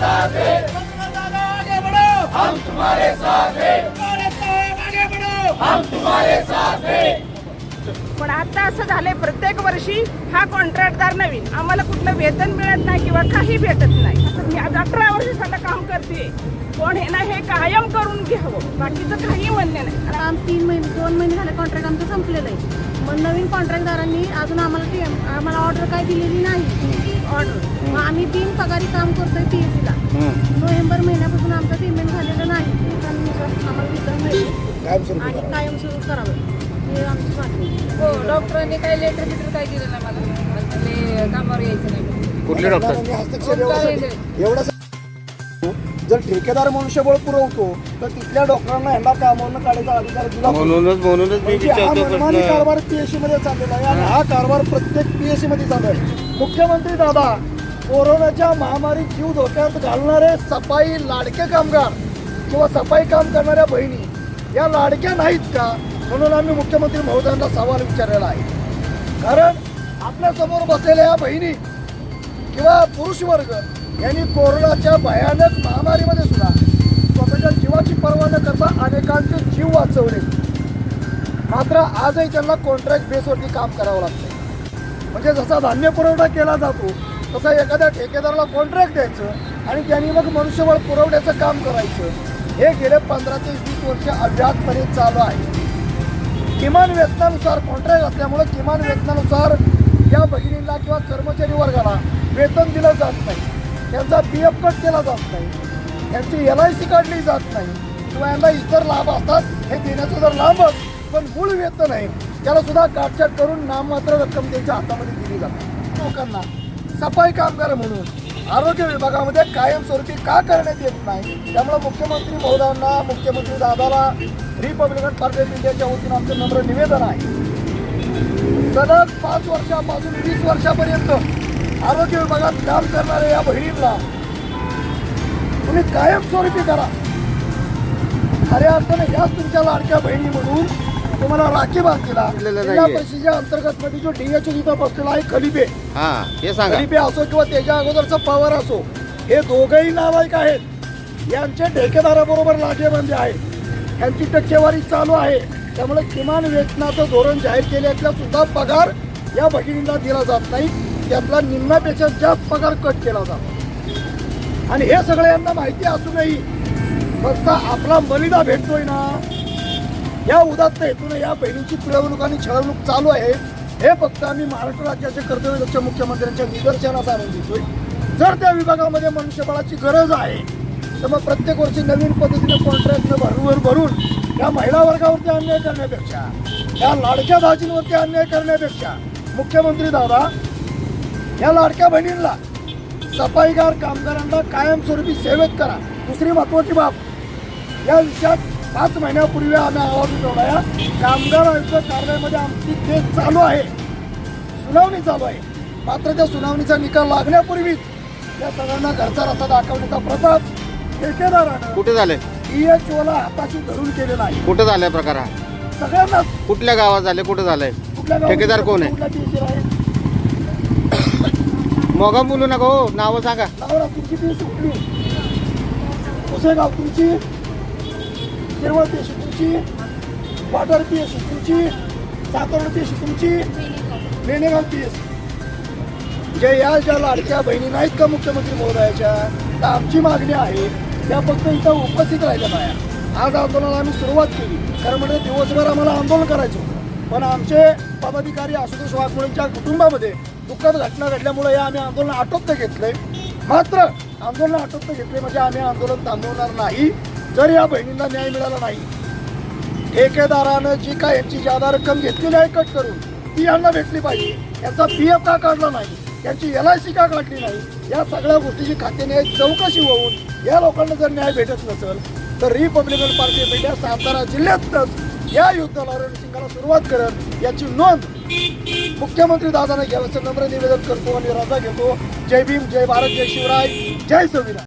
साथ। हैं हम तुम्हारे साथ। हैं हम तुम्हारे साथ। हैं पण आता असं झालंय प्रत्येक वर्षी हा कॉन्ट्रॅक्टदार नवीन. आम्हाला कुठलं वेतन मिळत नाही किंवा काही भेटत नाही. आता मी आज अठरा वर्ष झालं काम करते पण हे ना हे कायम करून घ्यावं. बाकीचं काही म्हणणे नाही. आता आम तीन महिने दोन महिने झाले कॉन्ट्रॅक्ट आमचं संपलेलं आहे. मग नवीन कॉन्ट्रॅक्टदारांनी अजून आम्हाला आम्हाला ऑर्डर काय दिलेली नाही. ऑर्डर मग आम्ही तीन पगारी काम करतोय पी एस सीला नोव्हेंबर महिन्यापासून आमचं पेमेंट झालेलं नाही. आम्हाला वितरण मिळेल आणि कायम सुरू करावं. हे आमची मागणी आहे. हो डॉक्टरांनी काही लेटर बिटर काही दिलं नाही मला? कामावर यायचं नाही. कुठले डॉक्टर एवढं जर ठेकेदार मनुष्यबळ पुरवतो तर तिथल्या डॉक्टरांना यांना कामावरनं काढायचा अधिकार दिला. म्हणूनच म्हणूनच मी म्हणजे हा कारभार पीएससी मध्ये चाललेला आहे आणि हा कारभार प्रत्येक पीएससी मध्ये चालू आहे. मुख्यमंत्री दादा कोरोनाच्या महामारी जीव धोक्यात घालणारे सफाई लाडके कामगार किंवा सफाई काम करणाऱ्या बहिणी या लाडक्या नाहीत का? म्हणून आम्ही मुख्यमंत्री महोदयांना सवाल विचारलेला आहे. कारण आपल्यासमोर बसलेल्या या बहिणी किंवा पुरुष वर्ग यांनी कोरोनाच्या भयानक महामारीमध्ये सुद्धा स्वतःच्या जीवाची पर्वा न करता अनेकांचे जीव वाचवले. मात्र आजही त्यांना कॉन्ट्रॅक्ट बेसवरती काम करावं लागतं. म्हणजे जसा धान्य पुरवठा केला जातो तसा एखाद्या ठेकेदाराला कॉन्ट्रॅक्ट द्यायचं आणि त्यांनी मग मनुष्यबळ पुरवण्याचं काम करायचं. हे गेले पंधरा ते वीस वर्ष अव्याहतपणे चालू आहे. किमान वेतनानुसार कॉन्ट्रॅक्ट असल्यामुळे किमान वेतनानुसार या भगिनींना किंवा कर्मचारी वर्गाला वेतन दिलं जात नाही. त्यांचा पी एफ कट केला जात नाही. त्यांची एल आय सी काढली जात नाही. किंवा यांना इतर लाभ असतात हे देण्याचं जर लाभच पण मूळ वेतन आहे. त्याला सुद्धा काटछाट करून नाममात्र रक्कम त्यांच्या हातामध्ये दिली जाते. लोकांना सफाई कामगार म्हणून आरोग्य विभागामध्ये कायमस्वरूपी का करण्यात येत नाही त्यामुळे मुख्यमंत्री महोदयांना मुख्यमंत्री दादाला रिपब्लिकन पार्टी ऑफ इंडियाच्या वतीनं आमचं नम्र निवेदन आहे. सलग पाच वर्षापासून वीस वर्षापर्यंत आरोग्य विभागात काम करणाऱ्या या बहिणींना तुम्ही कायमस्वरूपी करा. खऱ्या अर्थाने याच तुमच्या लाडक्या बहिणी म्हणून तुम्हाला राखी बांधलेला दिलेलं जिल्हा नाहीये. परिषदेच्या अंतर्गत मध्ये जो डीएचओ तिथं बसलेला आहे खलिबे हा हे सांगा. खलिबे असो किंवा त्याच्या अगोदरचा पवार असो हे दोघंही नालायक आहेत. यांचे ठेकेदाराबरोबर लागेबंदी आहे यांची टक्केवारी चालू आहे. त्यामुळे किमान वेतनाचं धोरण जाहीर केल्यातला सुद्धा पगार या भगिनींना दिला जात नाही. त्यातला निम्म्यापेक्षा जास्त पगार कट केला जातो. आणि हे सगळं यांना माहिती असूनही फक्त आपला बलिदा भेटतोय ना. या उदात्त हेतून या बहिणीची पिळवणूक आणि छळवणूक चालू आहे. हे फक्त आम्ही महाराष्ट्र राज्याचे कर्तव्यदक्ष मुख्यमंत्र्यांच्या निदर्शनास आणून देतोय. जर त्या विभागामध्ये मनुष्यबळाची गरज आहे तर मग प्रत्येक वर्षी नवीन पद्धतीने कॉन्ट्रॅक्ट भरून भरून या महिला वर्गावरती अन्याय करण्यापेक्षा या लाडक्या भाजींवरती अन्याय करण्यापेक्षा मुख्यमंत्री दादा या लाडक्या बहिणींना सफाईगार कामगारांना कायमस्वरूपी सेवेत करा. दुसरी महत्वाची बाब या विषयात पाच महिन्यापूर्वी आम्ही आवाज उठवला या. कामगार आयुक्त कार्यालयामध्ये आमची केस चालू आहे. सुनावणी चालू आहे. मात्र त्या सुनावणीचा निकाल लागण्यापूर्वीच या सगळ्यांना घरचा रस्ता दाखवण्याचा प्रताप ठेकेदारानं कुठे झाले? ला हाताशी धरून केलेला आहे. कुठे झालाय प्रकार हा? सगळ्यांनाच कुठल्या गावात झाले? कुठे झालंय कुठल्या गावात- ठेकेदार कोण आहे? आहे? मोगा बोलू नका हो. नावं सांगा. लावला तुमची ती सुटली. पुसेगाव तुमची. शिरवळ पेशी तुमची वाटर पीएस तुमची सातवड पेशी तुमची मेनेगाव पीएस ज्या या ज्या लाडक्या बहिणी नाहीत का मुख्यमंत्री महोदयाच्या तर आमची मागणी आहे त्या फक्त इथं उपस्थित राहिल्या बाया. आज आंदोलनाला आम्ही सुरुवात केली. कारण म्हणजे दिवसभर आम्हाला आंदोलन करायचं होतं. पण आमचे पदाधिकारी आशुतोष वाघमोळेंच्या कुटुंबामध्ये दुःखद घटना घडल्यामुळे या आम्ही आंदोलन आटोपतं घेतलंय. मात्र आंदोलन आटोपतं घेतले म्हणजे आम्ही आंदोलन थांबवणार नाही. जर या बहिणींना न्याय मिळाला नाही ठेकेदारानं जी काय यांची जादा रक्कम घेतलेली आहे कट करून ती यांना भेटली पाहिजे. यांचा पी एफ का काढला नाही? यांची एल आय सी का काढली नाही? या सगळ्या गोष्टीची खात्याने चौकशी होऊन या लोकांना जर न्याय भेटत नसेल तर republican party of India Satara जिल्ह्यातच या युद्धाला रणसिंगाला सुरुवात करत याची नोंद मुख्यमंत्री दादाने घ्यावं असं नम्र निवेदन करतो आणि रजा घेतो. जय भीम जय भारत जय शिवराय जय संविधान.